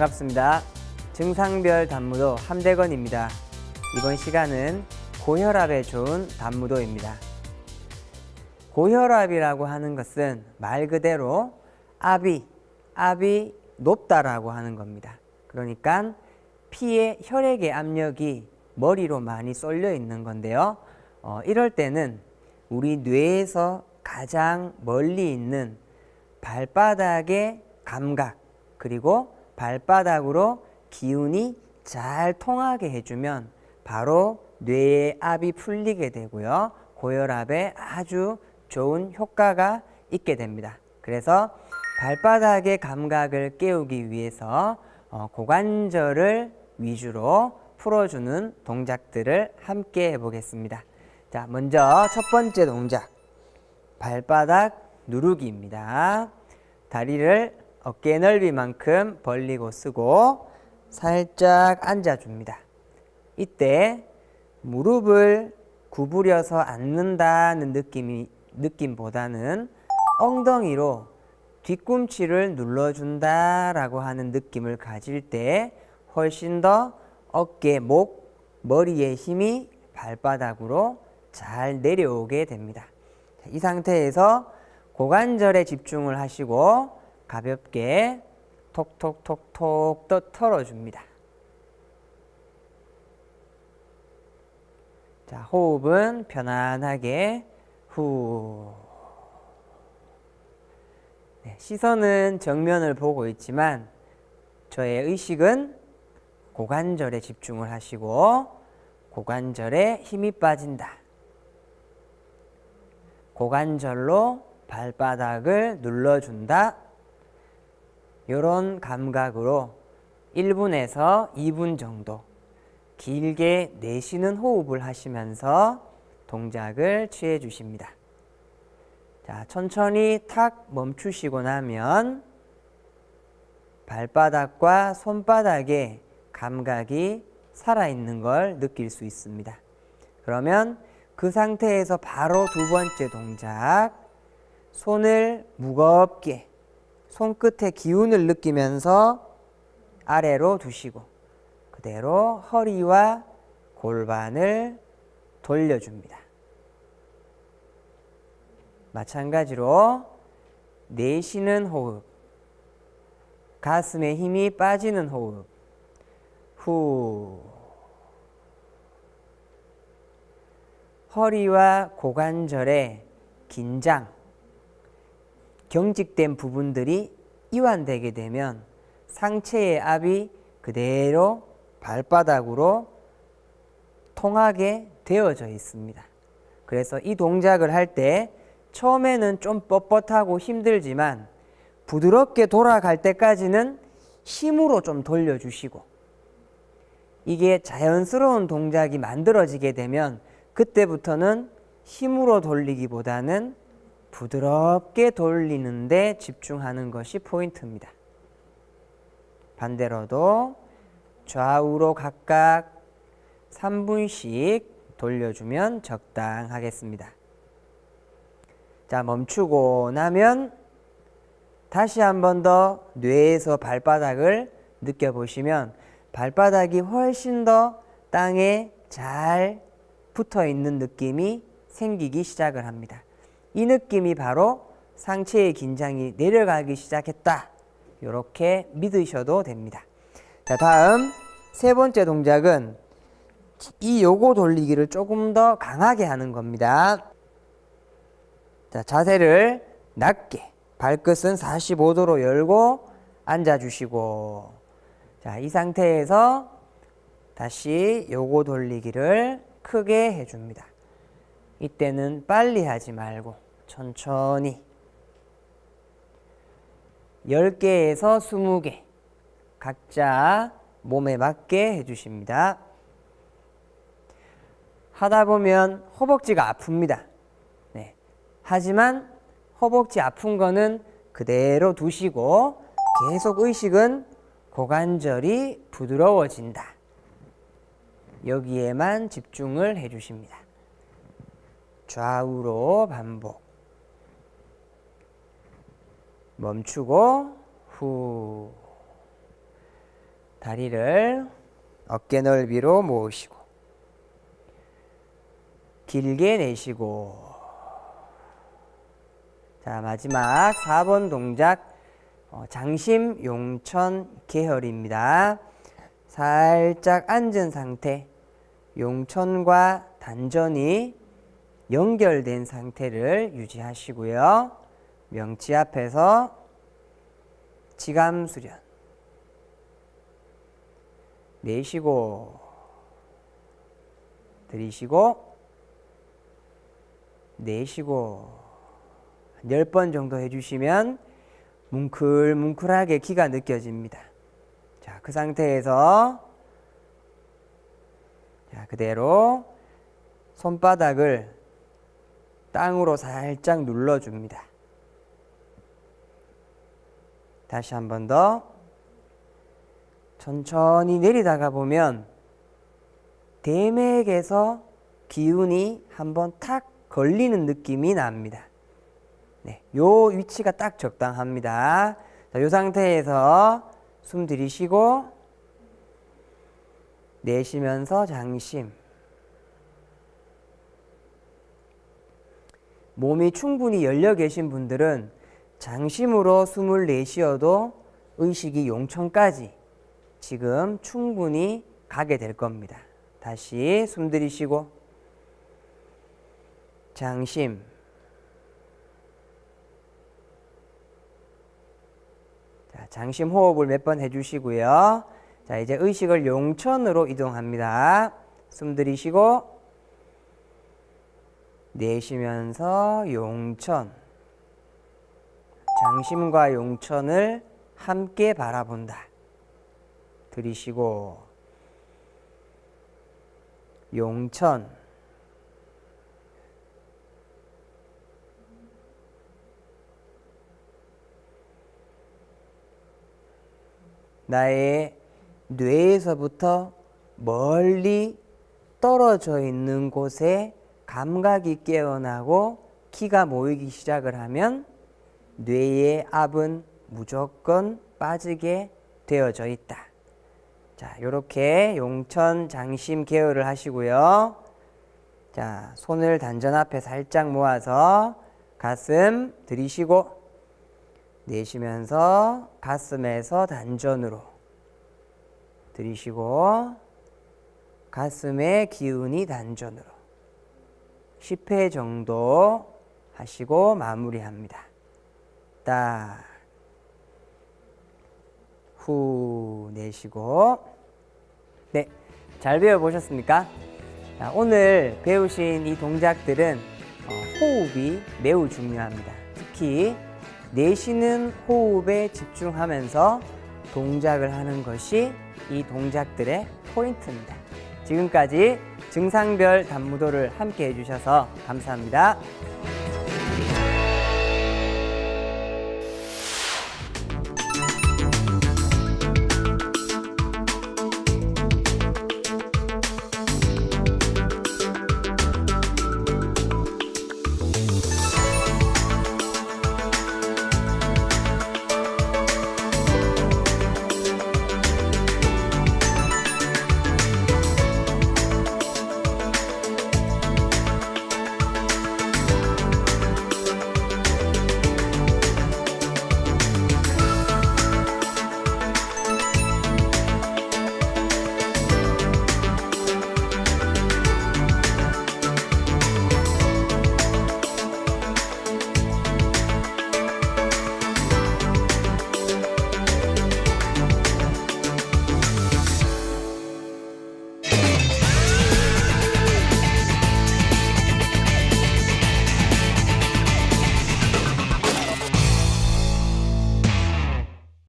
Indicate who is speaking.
Speaker 1: 반갑습니다. 증상별 단무도 함대건입니다. 이번 시간은 고혈압에 좋은 단무도입니다. 고혈압이라고 하는 것은 말 그대로 압이, 압이 높다라고 하는 겁니다. 그러니까 피의 혈액의 압력이 머리로 많이 쏠려 있는 건데요. 어, 이럴 때는 우리 뇌에서 가장 멀리 있는 발바닥의 감각 그리고 발바닥으로 기운이 잘 통하게 해주면 바로 뇌의 압이 풀리게 되고요. 고혈압에 아주 좋은 효과가 있게 됩니다. 그래서 발바닥의 감각을 깨우기 위해서 어, 고관절을 위주로 풀어주는 동작들을 함께 해보겠습니다. 자, 먼저 첫 번째 동작. 발바닥 누르기입니다. 다리를 어깨 넓이만큼 벌리고 쓰고 살짝 앉아줍니다. 이때 무릎을 구부려서 앉는다는 느낌이, 느낌보다는 엉덩이로 뒤꿈치를 눌러준다라고 하는 느낌을 가질 때 훨씬 더 어깨, 목, 머리의 힘이 발바닥으로 잘 내려오게 됩니다. 이 상태에서 고관절에 집중을 하시고 가볍게 톡톡톡톡 또 털어줍니다. 자, 호흡은 편안하게 후. 네, 시선은 정면을 보고 있지만 저의 의식은 고관절에 집중을 하시고 고관절에 힘이 빠진다. 고관절로 발바닥을 눌러준다. 이런 감각으로 1분에서 2분 정도 길게 내쉬는 호흡을 하시면서 동작을 취해 주십니다. 자, 천천히 탁 멈추시고 나면 발바닥과 손바닥에 감각이 살아있는 걸 느낄 수 있습니다. 그러면 그 상태에서 바로 두 번째 동작, 손을 무겁게 손끝에 기운을 느끼면서 아래로 두시고 그대로 허리와 골반을 돌려줍니다. 마찬가지로 내쉬는 호흡, 가슴에 힘이 빠지는 호흡, 후. 허리와 고관절의 긴장, 경직된 부분들이 이완되게 되면 상체의 압이 그대로 발바닥으로 통하게 되어져 있습니다. 그래서 이 동작을 할 때 처음에는 좀 뻣뻣하고 힘들지만 부드럽게 돌아갈 때까지는 힘으로 좀 돌려주시고 이게 자연스러운 동작이 만들어지게 되면 그때부터는 힘으로 돌리기보다는 부드럽게 돌리는데 집중하는 것이 포인트입니다. 반대로도 좌우로 각각 3분씩 돌려주면 적당하겠습니다. 자, 멈추고 나면 다시 한 번 더 뇌에서 발바닥을 느껴보시면 발바닥이 훨씬 더 땅에 잘 붙어 있는 느낌이 생기기 시작을 합니다. 이 느낌이 바로 상체의 긴장이 내려가기 시작했다. 이렇게 믿으셔도 됩니다. 자, 다음 세 번째 동작은 이 요고 돌리기를 조금 더 강하게 하는 겁니다. 자, 자세를 낮게 발끝은 45도로 열고 앉아 주시고 자, 이 상태에서 다시 요고 돌리기를 크게 해 줍니다. 이때는 빨리 하지 말고 천천히 10개에서 20개 각자 몸에 맞게 해주십니다. 하다 보면 허벅지가 아픕니다. 네. 하지만 허벅지 아픈 거는 그대로 두시고 계속 의식은 고관절이 부드러워진다. 여기에만 집중을 해주십니다. 좌우로 반복. 멈추고 후. 다리를 어깨 넓이로 모으시고 길게 내쉬고 자 마지막 4번 동작 어, 장심 용천 계열입니다. 살짝 앉은 상태 용천과 단전이 연결된 상태를 유지하시고요. 명치 앞에서 지감 수련 내쉬고 들이쉬고 내쉬고 한 10번 정도 해주시면 뭉클뭉클하게 기가 느껴집니다. 자, 그 상태에서 자, 그대로 손바닥을 땅으로 살짝 눌러줍니다. 다시 한 번 더. 천천히 내리다가 보면 대맥에서 기운이 한번 탁 걸리는 느낌이 납니다. 네, 요 위치가 딱 적당합니다. 자, 요 상태에서 숨 들이쉬고 내쉬면서 장심. 몸이 충분히 열려 계신 분들은 장심으로 숨을 내쉬어도 의식이 용천까지 지금 충분히 가게 될 겁니다. 다시 숨 들이쉬고 장심 자, 장심 호흡을 몇 번 해주시고요. 자, 이제 의식을 용천으로 이동합니다. 숨 들이쉬고 내쉬면서 용천 장심과 용천을 함께 바라본다. 들이쉬고 용천 나의 뇌에서부터 멀리 떨어져 있는 곳에 감각이 깨어나고 키가 모이기 시작을 하면 뇌의 압은 무조건 빠지게 되어져 있다. 자, 요렇게 용천 장심 계열을 하시고요. 자, 손을 단전 앞에 살짝 모아서 가슴 들이쉬고 내쉬면서 가슴에서 단전으로 들이쉬고 가슴의 기운이 단전으로 10회 정도 하시고 마무리합니다. 딱. 후 내쉬고 네, 잘 배워보셨습니까? 자, 오늘 배우신 이 동작들은 어, 호흡이 매우 중요합니다. 특히 내쉬는 호흡에 집중하면서 동작을 하는 것이 이 동작들의 포인트입니다. 지금까지 증상별 단무도를 함께 해주셔서 감사합니다.